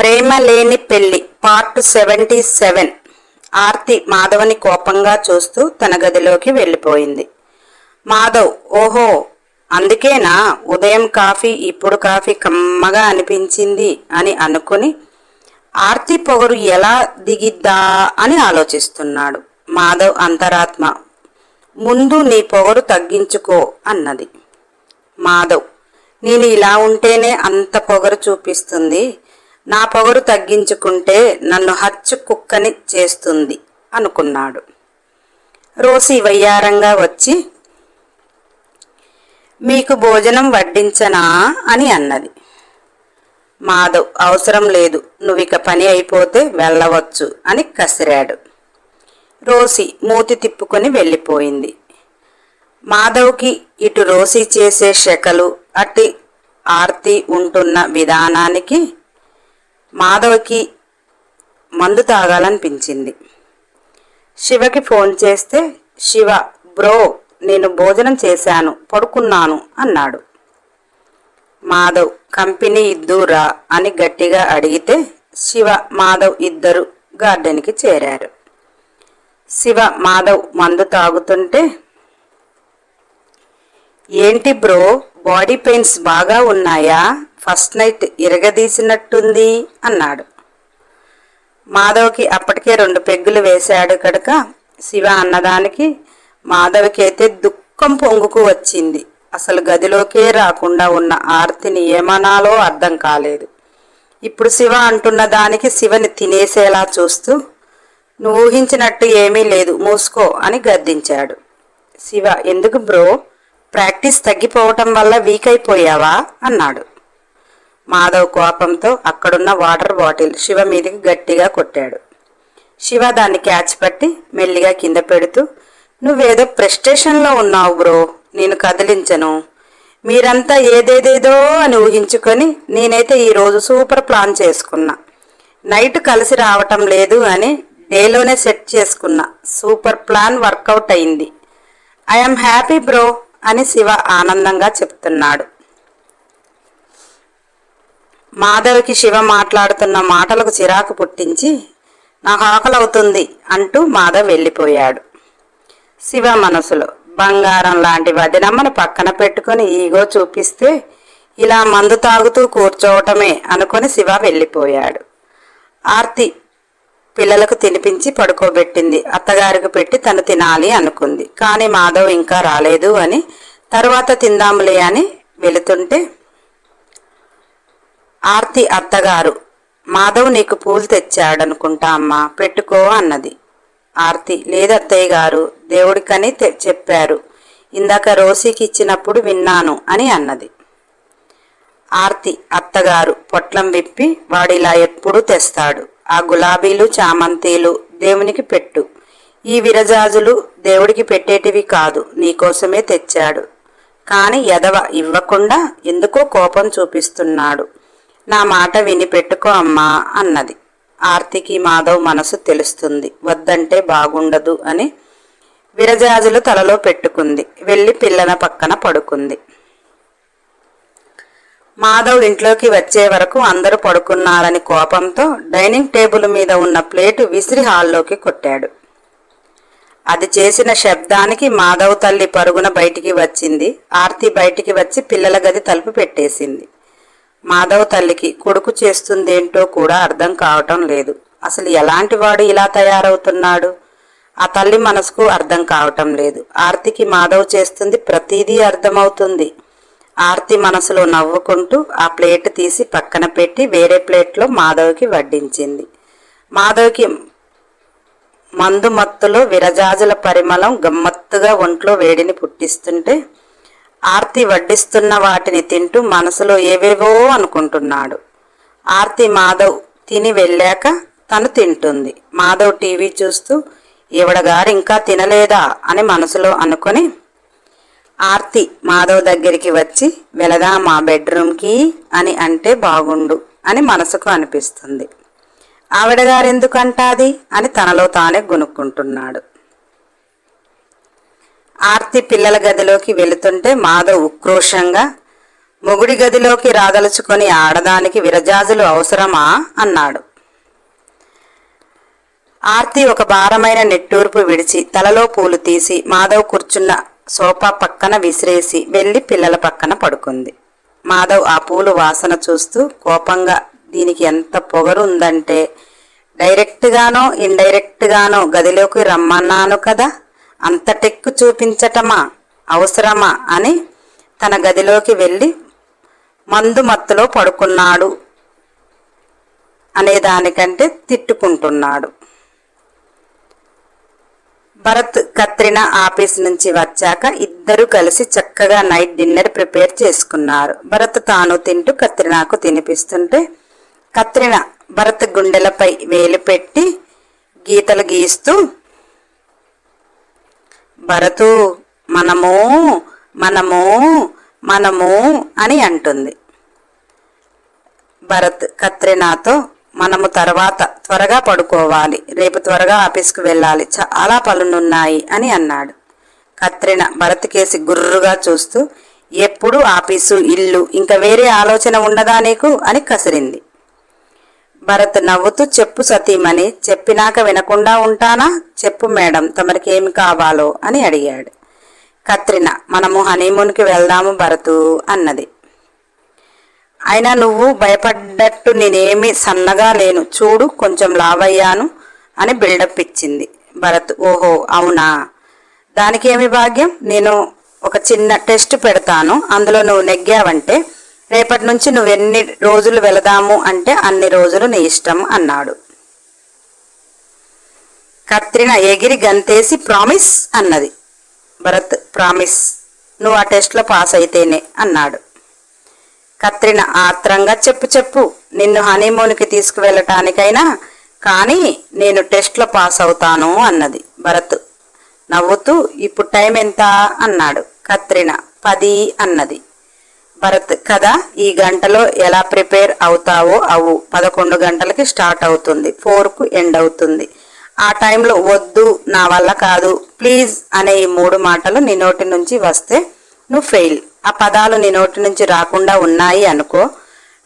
ప్రేమ లేని పెళ్ళి part seventy seven Aarti మాధవని కోపంగా చూస్తూ తన గదిలోకి వెళ్ళిపోయింది. మాధవ్ ఓహో అందుకేనా? ఉదయం కాఫీ ఇప్పుడు కాఫీ కమ్మగా అనిపించింది అని అనుకుని ఆర్తి పొగరు ఎలా దిగిద్దా అని ఆలోచిస్తున్నాడు. మాధవ్ అంతరాత్మ. ముందు నీ పొగరు తగ్గించుకో అన్నది. మాధవ్ నేను ఇలా ఉంటేనే అంత పొగరు చూపిస్తుంది. నా పొగరు తగ్గించుకుంటే నన్ను హచ్చు కుక్కని చేస్తుంది అనుకున్నాడు. రోసి వయ్యారంగా వచ్చి మీకు భోజనం వడ్డించనా? అని అన్నది. మాధవ్ అవసరం లేదు. నువ్విక పని అయిపోతే వెళ్ళవచ్చు అని కసిరాడు. రోసి మూతి తిప్పుకొని వెళ్ళిపోయింది. మాధవ్కి ఇటు రోసి చేసే శకలు అటు ఆర్తి ఉంటున్న విధానానికి మాధవ్కి మందు తాగాలనిపించింది. శివకి ఫోన్ చేస్తే శివ బ్రో నేను భోజనం చేశాను పడుకున్నాను అన్నాడు. మాధవ్ కంపెనీ ఇద్దురా అని గట్టిగా అడిగితే శివ మాధవ్ ఇద్దరు గార్డెన్కి చేరారు. శివ మాధవ్ మందు తాగుతుంటే ఏంటి బ్రో బాడీ పెయిన్స్ బాగా ఉన్నాయా? ఫస్ట్ నైట్ ఇరగదీసినట్టుంది అన్నాడు. మాధవ్కి అప్పటికే రెండు పెగ్గులు వేశాడు కనుక శివ అన్నదానికి మాధవికైతే దుఃఖం పొంగుకు వచ్చింది. అసలు గదిలోకే రాకుండా ఉన్న ఆర్తిని ఏమనాలో అర్థం కాలేదు. ఇప్పుడు శివ అంటున్న దానికి శివని తినేసేలా చూస్తూ నువ్వు ఊహించినట్టు ఏమీ లేదు మూసుకో అని గద్దించాడు. శివ ఎందుకు బ్రో? ప్రాక్టీస్ తగ్గిపోవటం వల్ల వీక్ అయిపోయావా? అన్నాడు. మాధవ్ కోపంతో అక్కడున్న వాటర్ బాటిల్ శివ మీదకి గట్టిగా కొట్టాడు. శివ దాన్ని క్యాచ్ పట్టి మెల్లిగా కింద పెడుతూ నువ్వేదో ప్రెస్టేషన్లో ఉన్నావు బ్రో నేను కదిలించను. మీరంతా ఏదేదేదో అని ఊహించుకొని నేనైతే ఈరోజు సూపర్ ప్లాన్ చేసుకున్నా. నైట్ కలిసి రావటం లేదు అని డేలోనే సెట్ చేసుకున్నా. సూపర్ ప్లాన్ వర్కౌట్ అయింది. ఐఎమ్ హ్యాపీ బ్రో అని శివ ఆనందంగా చెప్తున్నాడు. మాధవికి శివ మాట్లాడుతున్న మాటలకు చిరాకు పుట్టించి నాకు ఆకలవుతుంది అంటూ మాధవ్ వెళ్ళిపోయాడు. శివ మనసులో బంగారం లాంటి వదినమ్మను పక్కన పెట్టుకొని ఈగో చూపిస్తే ఇలా మందు తాగుతూ కూర్చోవటమే అనుకొని శివ వెళ్ళిపోయాడు. ఆర్తి పిల్లలకు తినిపించి పడుకోబెట్టింది. అత్తగారికి పెట్టి తను తినాలి అనుకుంది. కానీ మాధవ్ ఇంకా రాలేదు అని తర్వాత తిందాములే అని వెళుతుంటే ఆర్తి అత్తగారు మాధవ్ నీకు పూలు తెచ్చాడనుకుంటా అమ్మా పెట్టుకో అన్నది. ఆర్తి లేదత్తయ్య గారు దేవుడికని తె- చెప్పారు. ఇందాక రోసీకి ఇచ్చినప్పుడు విన్నాను అని అన్నది. ఆర్తి అత్తగారు పొట్లం విప్పి వాడిలా ఎప్పుడూ తెస్తాడు. ఆ గులాబీలు చామంతీలు దేవునికి పెట్టు. ఈ విరజాజులు దేవుడికి పెట్టేటివి కాదు నీకోసమే తెచ్చాడు. కాని ఎదవ ఇవ్వకుండా ఎందుకో కోపం చూపిస్తున్నాడు. నా మాట విని పెట్టుకో అమ్మా అన్నది. ఆర్తికి మాధవ్ మనసు తెలుస్తుంది. వద్దంటే బాగుండదు అని విరజాజులు తలలో పెట్టుకుంది. వెళ్ళి పిల్లల పక్కన పడుకుంది. మాధవ్ ఇంట్లోకి వచ్చే వరకు అందరూ పడుకున్నారని కోపంతో డైనింగ్ టేబుల్ మీద ఉన్న ప్లేటు విసిరి హాల్లోకి కొట్టాడు. అది చేసిన శబ్దానికి మాధవ్ తల్లి పరుగున బయటికి వచ్చింది. ఆర్తి బయటికి వచ్చి పిల్లల గది తలుపు పెట్టేసింది. మాధవ్ తల్లికి కొడుకు చేస్తుందేంటో కూడా అర్థం కావటం లేదు. అసలు ఎలాంటి వాడు ఇలా తయారవుతున్నాడు? ఆ తల్లి మనసుకు అర్థం కావటం లేదు. ఆర్తికి మాధవ్ చేస్తుంది ప్రతిదీ అర్థమవుతుంది. ఆర్తి మనసులో నవ్వుకుంటూ ఆ ప్లేట్ తీసి పక్కన పెట్టి వేరే ప్లేట్లో మాధవ్కి వడ్డించింది. మాధవ్కి మందు మత్తులో విరజాజుల పరిమళం గమ్మత్తుగా ఒంట్లో వేడిని పుట్టిస్తుంటే ఆర్తి వడ్డిస్తున్న వాటిని తింటూ మనసులో ఏవేవో అనుకుంటున్నాడు. ఆర్తి మాధవ్ తిని వెళ్ళాక తను తింటుంది. మాధవ్ టీవీ చూస్తూ ఈవిడగారు ఇంకా తినలేదా? అని మనసులో అనుకొని ఆర్తి మాధవ్ దగ్గరికి వచ్చి వెళదా మా బెడ్రూమ్కి అని అంటే బాగుండు అని మనసుకు అనిపిస్తుంది. ఆవిడగారు ఎందుకంటాది అని తనలో తానే గునుక్కుంటున్నాడు. ఆర్తి పిల్లల గదిలోకి వెళుతుంటే మాధవ్ ఉక్రోషంగా మొగుడి గదిలోకి రాదలుచుకొని ఆడదానికి విరజాజులు అవసరమా అన్నాడు. ఆర్తి ఒక భారమైన నెట్టూర్పు విడిచి తలలో పూలు తీసి మాధవ్ కూర్చున్న సోఫా పక్కన విసిరేసి వెళ్ళి పిల్లల పక్కన పడుకుంది. మాధవ్ ఆ పూలు వాసన చూస్తూ కోపంగా దీనికి ఎంత పొగరు ఉందంటే డైరెక్ట్గానో ఇండైరెక్ట్గానో గదిలోకి రమ్మన్నాను కదా? అంత టెక్కు చూపించటమా? అవసరమా? అని తన గదిలోకి వెళ్ళి మందు మత్తులో పడుకున్నాడు. అనేదానికంటే తిట్టుకుంటున్నాడు. భరత్ కత్రినా ఆఫీస్ నుంచి వచ్చాక ఇద్దరు కలిసి చక్కగా నైట్ డిన్నర్ ప్రిపేర్ చేసుకున్నారు. భరత్ తాను తింటూ కత్రినాకు తినిపిస్తుంటే కత్రిన భరత్ గుండెలపై వేలు పెట్టి గీతలు గీస్తూ భరతు మనము మనము మనము అని అంటుంది. భరత్ కత్రినాతో మనము తర్వాత త్వరగా పడుకోవాలి రేపు త్వరగా ఆఫీస్కి వెళ్ళాలి చాలా పనులున్నాయి అని అన్నాడు. కత్రిన భరత్ కేసి గుర్రుగా చూస్తూ ఎప్పుడు ఆఫీసు ఇల్లు ఇంకా వేరే ఆలోచన ఉండదా నీకు అని కసిరింది. భరత్ నవ్వుతూ చెప్పు సతీమణి చెప్పినాక వినకుండా ఉంటానా? చెప్పు మేడం తమరికి ఏమి కావాలో? అని అడిగాడు. కత్రిన మనము హనీమూన్కి వెళ్దాము భరతు అన్నది. అయినా నువ్వు భయపడ్డట్టు నేనేమి సన్నగా లేను. చూడు కొంచెం లావయ్యాను అని బిల్డప్ ఇచ్చింది. భరత్ ఓహో అవునా? దానికి ఏమి భాగ్యం? నేను ఒక చిన్న టెస్ట్ పెడతాను. అందులో నువ్వు నెగ్గావంటే రేపటి నుంచి నువ్వు ఎన్ని రోజులు వెళదాము అంటే అన్ని రోజులు నీ ఇష్టం అన్నాడు. కత్రిన ఎగిరి గంతేసి ప్రామిస్ అన్నది. భరత్ ప్రామిస్ నువ్వు ఆ టెస్ట్లో పాస్ అయితేనే అన్నాడు. కత్రిన ఆత్రంగా చెప్పు చెప్పు నిన్ను హనీమూన్కి తీసుకువెళ్ళటానికైనా కానీ నేను టెస్ట్లో పాస్ అవుతాను అన్నది. భరత్ నవ్వుతూ ఇప్పుడు టైం ఎంత? అన్నాడు. కత్రిన పది అన్నది. భరత్ కదా? ఈ గంటలో ఎలా ప్రిపేర్ అవుతావో అవు. పదకొండు గంటలకి స్టార్ట్ అవుతుంది. ఫోర్కు ఎండ్ అవుతుంది. ఆ టైంలో వద్దు నా వల్ల కాదు. ప్లీజ్ అనే ఈ మూడు మాటలు నీ నోటి నుంచి వస్తే నువ్వు ఫెయిల్. ఆ పదాలు నీ నోటి నుంచి రాకుండా ఉన్నాయి అనుకో.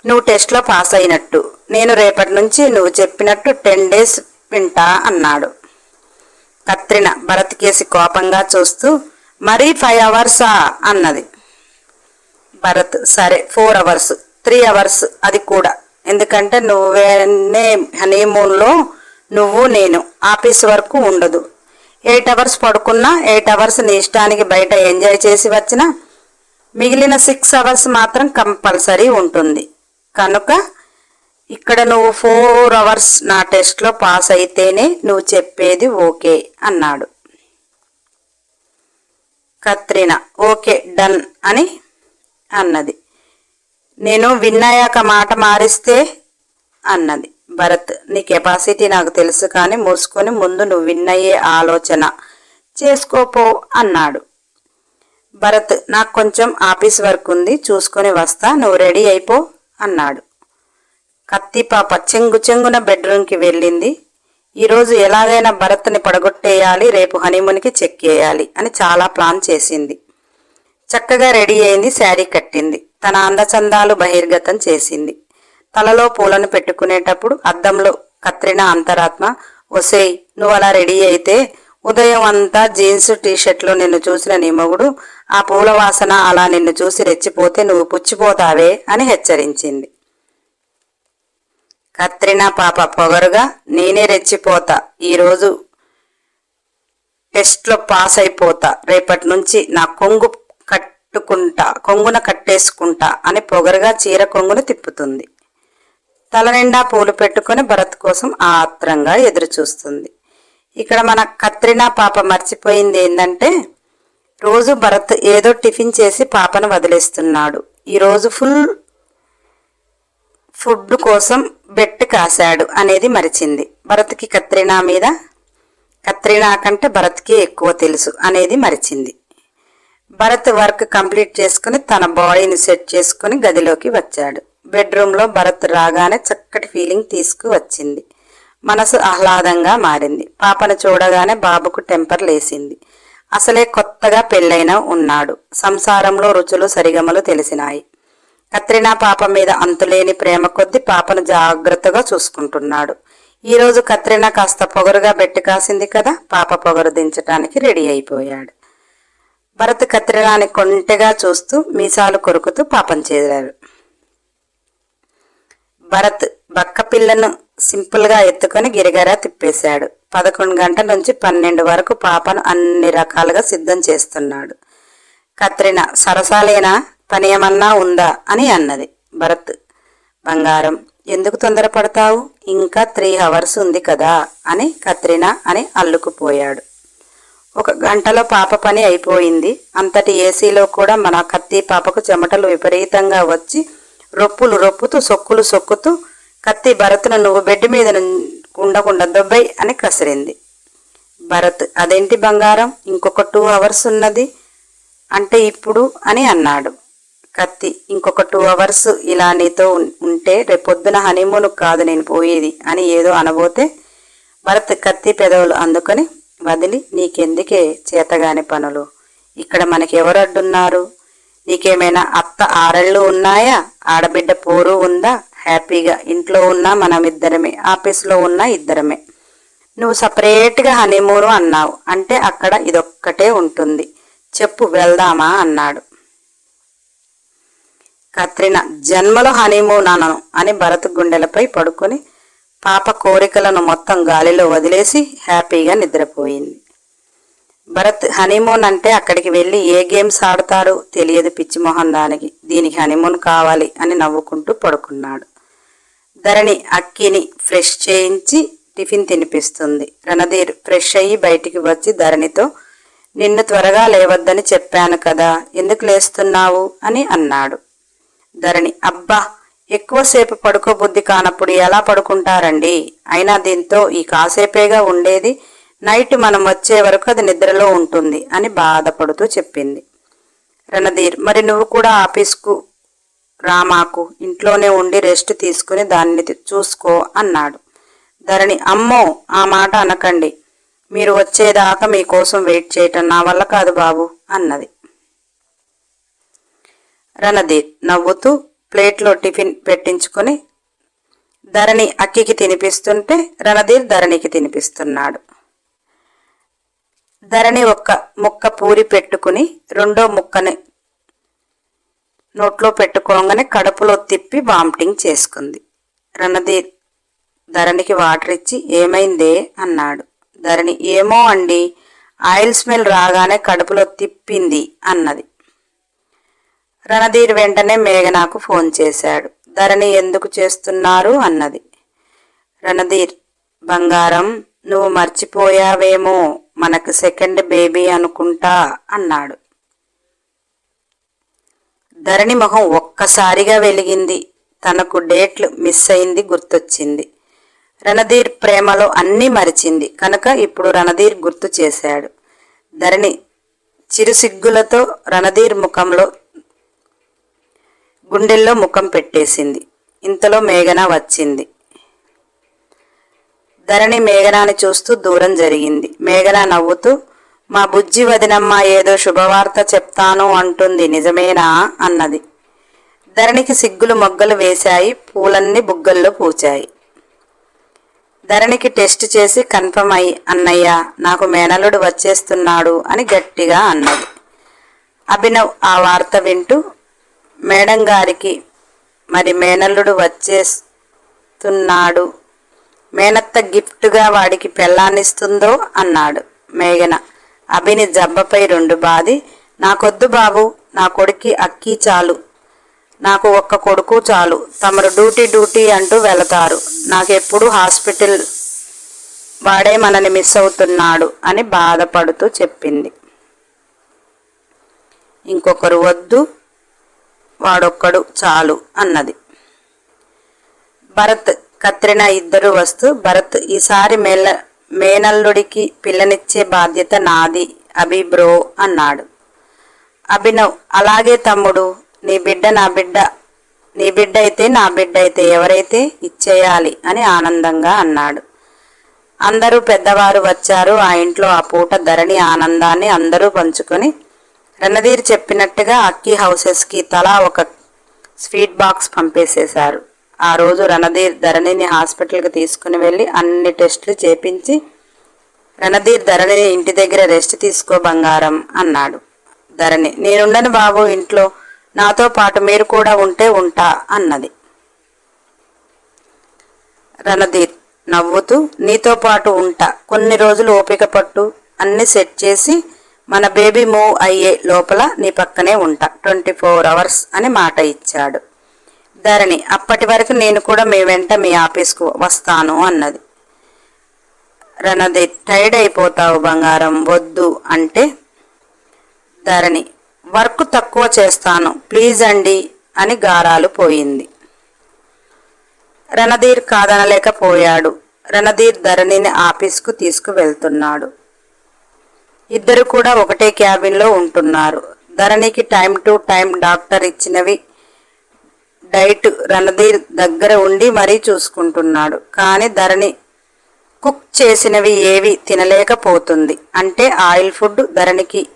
నువ్వు టెస్ట్లో పాస్ అయినట్టు. నేను రేపటి నుంచి నువ్వు చెప్పినట్టు టెన్ డేస్ వింటా అన్నాడు. కత్రిన భరత్ కేసి కోపంగా చూస్తూ మరీ ఫైవ్ అవర్సా? అన్నది. భరత్. సరే ఫోర్ అవర్స్ త్రీ అవర్స్ అది కూడా. ఎందుకంటే నువ్వేనే హనీమూన్లో నువ్వు నేను ఆఫీస్ వరకు ఉండదు. ఎయిట్ అవర్స్ పడుకున్నా ఎయిట్ అవర్స్ నీ ఇష్టానికి బయట ఎంజాయ్ చేసి వచ్చినా మిగిలిన సిక్స్ అవర్స్ మాత్రం కంపల్సరీ ఉంటుంది. కనుక ఇక్కడ నువ్వు ఫోర్ అవర్స్ నా టెస్ట్లో పాస్ అయితేనే నువ్వు చెప్పేది ఓకే అన్నాడు. కత్రినా ఓకే డన్ అని అన్నది. నేను విన్నాయాక మాట మారిస్తే అన్నది. భరత్ నీ కెపాసిటీ నాకు తెలుసు కానీ మూసుకొని ముందు నువ్వు విన్నయ్యే ఆలోచన చేసుకోపో అన్నాడు. భరత్ నాకు కొంచెం ఆఫీస్ వర్క్ ఉంది చూసుకొని వస్తా నువ్వు రెడీ అయిపో అన్నాడు. కత్తిపాప చెంగు చెంగున బెడ్రూమ్కి వెళ్ళింది. ఈరోజు ఎలాగైనా భరత్ని పడగొట్టేయాలి రేపు హనీమూన్కి చెక్ చేయాలి అని చాలా ప్లాన్ చేసింది. చక్కగా రెడీ అయింది శారీ కట్టింది. తన అందచందాలు బహిర్గతం చేసింది. తలలో పూలను పెట్టుకునేటప్పుడు అద్దంలో కత్రిన అంతరాత్మ ఒసేయ్ నువ్వు అలా రెడీ అయితే ఉదయం అంతా జీన్స్ టీషర్ట్లో నిన్ను చూసిన నీ మొగుడు ఆ పూల వాసన అలా నిన్ను చూసి రెచ్చిపోతే నువ్వు పుచ్చిపోతావే అని హెచ్చరించింది. కత్రినా పాప పొగరుగా నేనే రెచ్చిపోతా. ఈరోజు టెస్ట్లో పాస్ అయిపోతా రేపటి నుంచి నా కొంగు కట్టుకుంటా కొంగున కట్టేసుకుంటా అని పొగరుగా చీర కొంగును తిప్పుతుంది. తల నిండా పూలు పెట్టుకొని భరత్ కోసం ఆత్రంగా ఎదురుచూస్తుంది. ఇక్కడ మన కత్రినా పాప మర్చిపోయింది ఏంటంటే రోజు భరత్ ఏదో టిఫిన్ చేసి పాపను వదిలేస్తున్నాడు. ఈరోజు ఫుల్ ఫుడ్ కోసం బెట్ కాశాడు అనేది మరిచింది. భరత్కి కత్రినా మీద కత్రినా కంటే భరత్కి ఎక్కువ తెలుసు అనేది మరిచింది. భరత్ వర్క్ కంప్లీట్ చేసుకుని తన బాడీని సెట్ చేసుకుని గదిలోకి వచ్చాడు. బెడ్రూమ్లో భరత్ రాగానే చక్కటి ఫీలింగ్ తీసుకువచ్చింది. మనసు ఆహ్లాదంగా మారింది. పాపను చూడగానే బాబుకు టెంపర్ లేసింది. అసలే కొత్తగా పెళ్ళైన ఉన్నాడు. సంసారంలో రుచులు సరిగమలు తెలిసినాయి. కత్రినా పాప మీద అంతులేని ప్రేమ కొద్ది పాపను జాగ్రత్తగా చూసుకుంటున్నాడు. ఈరోజు కత్రినా కాస్త పొగరుగా బెట్టి కాసింది కదా పాప పొగరు దించటానికి రెడీ అయిపోయాడు. భరత్ కత్రినాని కొంటెగా చూస్తూ మీసాలు కొరుకుతూ పాపం చేరారు. భరత్ బక్క పిల్లను సింపుల్గా ఎత్తుకొని గిరిగరా తిప్పేశాడు. పదకొండు గంటల నుంచి పన్నెండు వరకు పాపను అన్ని రకాలుగా సిద్ధం చేస్తున్నాడు. కత్రిన సరసాలేనా? పని ఏమన్నా ఉందా? అని అన్నది. భరత్ బంగారం ఎందుకు తొందరపడతావు? ఇంకా త్రీ అవర్స్ ఉంది కదా అని కత్రినా అని అల్లుకుపోయాడు. ఒక గంటలో పాప పని అయిపోయింది. అంతటి ఏసీలో కూడా మన కత్తి పాపకు చెమటలు విపరీతంగా వచ్చి రొప్పులు రొప్పుతూ సొక్కులు సొక్కుతూ కత్తి భరత్ను నువ్వు బెడ్ మీద ఉండకుండా దొబ్బై అని కసిరింది. భరత్ అదేంటి బంగారం? ఇంకొక టూ అవర్స్ ఉన్నది అంటే ఇప్పుడు అని అన్నాడు. కత్తి ఇంకొక టూ అవర్స్ ఇలా నీతో ఉంటే రేపొద్దున హనీమూన్ కాదు నేను పోయేది అని ఏదో అనబోతే భరత్ కత్తి పెదవులు అందుకొని వదిలి నీకెందుకే చేతగాని పనులు? ఇక్కడ మనకి అడ్డున్నారు? నీకేమైనా అత్త ఆరళ్ళు ఉన్నాయా? ఆడబిడ్డ పోరు ఉందా? హ్యాపీగా ఇంట్లో ఉన్నా మనం ఇద్దరమే ఆఫీస్లో ఉన్నా ఇద్దరమే. నువ్వు సపరేట్గా హనీమూను అన్నావు అంటే అక్కడ ఇదొక్కటే ఉంటుంది. చెప్పు వెళ్దామా? అన్నాడు. కత్రిన జన్మలో హనీమూన్ అనను అని భరత్ గుండెలపై పడుకొని పాప కోరికలను మొత్తం గాలిలో వదిలేసి హ్యాపీగా నిద్రపోయింది. భరత్ హనీమూన్ అంటే అక్కడికి వెళ్ళి ఏ గేమ్స్ ఆడతారో తెలియదు పిచ్చిమోహన్ దానికి. దీనికి హనీమూన్ కావాలి అని నవ్వుకుంటూ పడుకున్నాడు. ధరణి అక్కిని ఫ్రెష్ చేయించి టిఫిన్ తినిపిస్తుంది. రణధీర్ ఫ్రెష్ అయ్యి బయటికి వచ్చి ధరణితో నిన్ను త్వరగా లేవద్దని చెప్పాను కదా ఎందుకు లేస్తున్నావు? అని అన్నాడు. ధరణి అబ్బా ఎక్కువసేపు పడుకోబుద్ధి కానప్పుడు ఎలా పడుకుంటారండి? అయినా దీంతో ఈ కాసేపేగా ఉండేది. నైట్ మనం వచ్చే వరకు అది నిద్రలో ఉంటుంది అని బాధపడుతూ చెప్పింది. రణధీర్ మరి నువ్వు కూడా ఆఫీస్కు రామాకు ఇంట్లోనే ఉండి రెస్ట్ తీసుకుని దాన్ని చూసుకో అన్నాడు. ధరణి అమ్మో ఆ మాట అనకండి. మీరు వచ్చేదాకా మీకోసం వెయిట్ చేయటం నా వల్ల కాదు బాబు అన్నది. రణధీర్ నవ్వుతూ ప్లేట్లో టిఫిన్ పెట్టించుకొని ధరణి అక్కికి తినిపిస్తుంటే రణధీర్ ధరణికి తినిపిస్తున్నాడు. ధరణి ఒక్క ముక్క పూరి పెట్టుకుని రెండో ముక్కని నోట్లో పెట్టుకోగానే కడుపులో తిప్పి వామిటింగ్ చేసుకుంది. రణధీర్ ధరణికి వాటర్ ఇచ్చి ఏమైందే? అన్నాడు. ధరణి ఏమో అండి ఆయిల్ స్మెల్ రాగానే కడుపులో తిప్పింది అన్నది. రణధీర్ వెంటనే మేఘనాకు ఫోన్ చేశాడు. ధరణి ఎందుకు చేస్తున్నారు? అన్నది. రణధీర్ బంగారం నువ్వు మర్చిపోయావేమో మనకు సెకండ్ బేబీ అనుకుంటా అన్నాడు. ధరణి మొహం ఒక్కసారిగా వెలిగింది. తనకు డేట్లు మిస్ అయింది గుర్తొచ్చింది. రణధీర్ ప్రేమలో అన్నీ మరిచింది. కనుక ఇప్పుడు రణధీర్ గుర్తు చేశాడు. ధరణి చిరుసిగ్గులతో రణధీర్ ముఖంలో గుండెల్లో ముఖం పెట్టేసింది. ఇంతలో మేఘన వచ్చింది. ధరణి మేఘనాని చూస్తూ దూరం జరిగింది. మేఘన నవ్వుతూ మా బుజ్జి వదినమ్మ ఏదో శుభవార్త చెప్తాను అంటుంది. నిజమేనా? అన్నది. ధరణికి సిగ్గులు మొగ్గలు వేశాయి. పూలన్నీ బుగ్గల్లో పూచాయి. ధరణికి టెస్ట్ చేసి కన్ఫర్మ్ అయ్యి అన్నయ్య నాకు మేనలుడు వచ్చేస్తున్నాడు అని గట్టిగా అన్నది. అభినవ్ ఆ వార్త వింటూ మేడం గారికి మరి మేనల్లుడు వచ్చేస్తున్నాడు. మేనత్త గిఫ్ట్గా వాడికి పెళ్ళాన్నిస్తుందో అన్నాడు మేఘన. అభిని జబ్బపై రెండు బాది నాకొద్దు బాబు నా కొడుక్కి అక్కీ చాలు. నాకు ఒక్క కొడుకు చాలు. తమరు డ్యూటీ డ్యూటీ అంటూ వెళతారు. నాకెప్పుడు హాస్పిటల్ వాడే మనని మిస్ అవుతున్నాడు అని బాధపడుతూ చెప్పింది. ఇంకొకరు వద్దు వాడొక్కడు చాలు అన్నది. భరత్ కత్రినా ఇద్దరు వస్తూ భరత్ ఈసారి మేల మేనల్లుడికి పిల్లనిచ్చే బాధ్యత నాది అభి బ్రో అన్నాడు. అభినవ్ అలాగే తమ్ముడు నీ బిడ్డ నా బిడ్డ నీ బిడ్డ అయితే నా బిడ్డ అయితే ఎవరైతే ఇచ్చేయాలి అని ఆనందంగా అన్నాడు. అందరూ పెద్దవారు వచ్చారు ఆ ఇంట్లో ఆ పూట ధరణి ఆనందాన్ని అందరూ పంచుకొని రణధీర్ చెప్పినట్టుగా అక్కీ హౌసెస్కి తలా ఒక స్వీట్ బాక్స్ పంపేసేశారు. ఆ రోజు రణధీర్ ధరణిని హాస్పిటల్కి తీసుకుని వెళ్ళి అన్ని టెస్టులు చేపించి రణధీర్ ధరణిని ఇంటి దగ్గర రెస్ట్ తీసుకో బంగారం అన్నాడు. ధరణి నేనుండను బాబు ఇంట్లో. నాతో పాటు మీరు కూడా ఉంటే ఉంటా అన్నది. రణధీర్ నవ్వుతూ నీతో పాటు ఉంటా. కొన్ని రోజులు ఓపిక పట్టు. అన్ని సెట్ చేసి మన బేబీ మూవ్ అయ్యే లోపల నీ పక్కనే ఉంటా. ట్వంటీ ఫోర్ అవర్స్ అని మాట ఇచ్చాడు. ధరణి అప్పటి వరకు నేను కూడా మీ వెంట మీ ఆఫీస్కు వస్తాను అన్నది. రణధీర్ టైర్డ్ అయిపోతావు బంగారం వద్దు అంటే ధరణి వర్క్ తక్కువ చేస్తాను ప్లీజ్ అండి అని గారాలు పోయింది. రణధీర్ కాదనలేకపోయాడు. రణధీర్ ధరణిని ఆఫీస్కు తీసుకువెళ్తున్నాడు. ఇద్దరు కూడా ఒకటే క్యాబిన్లో ఉంటున్నారు. ధరణికి టైం టు టైం డాక్టర్ ఇచ్చినవి డైట్ రణధీర్ దగ్గర ఉండి మరీ చూసుకుంటున్నాడు. కానీ ధరణి కుక్ చేసినవి ఏవి తినలేకపోతుంది. అంటే ఆయిల్ ఫుడ్ ధరణికి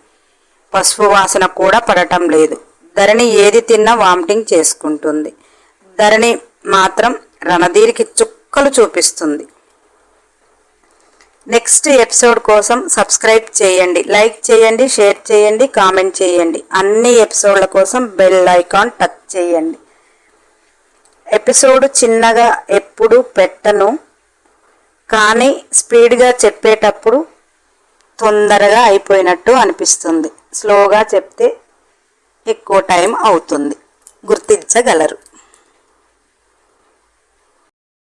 పసుపు వాసన కూడా పడటం లేదు. ధరణి ఏది తిన్నా వామిటింగ్ చేసుకుంటుంది. ధరణి మాత్రం రణధీర్కి చుక్కలు చూపిస్తుంది. నెక్స్ట్ ఎపిసోడ్ కోసం సబ్స్క్రైబ్ చేయండి లైక్ చేయండి షేర్ చేయండి కామెంట్ చేయండి. అన్ని ఎపిసోడ్ల కోసం బెల్ ఐకాన్ టచ్ చేయండి. ఎపిసోడ్ చిన్నగా ఎప్పుడు పెట్టను కానీ స్పీడ్గా చెప్పేటప్పుడు తొందరగా అయిపోయినట్టు అనిపిస్తుంది. స్లోగా చెప్తే ఎక్కువ టైం అవుతుంది. గుర్తించగలరు.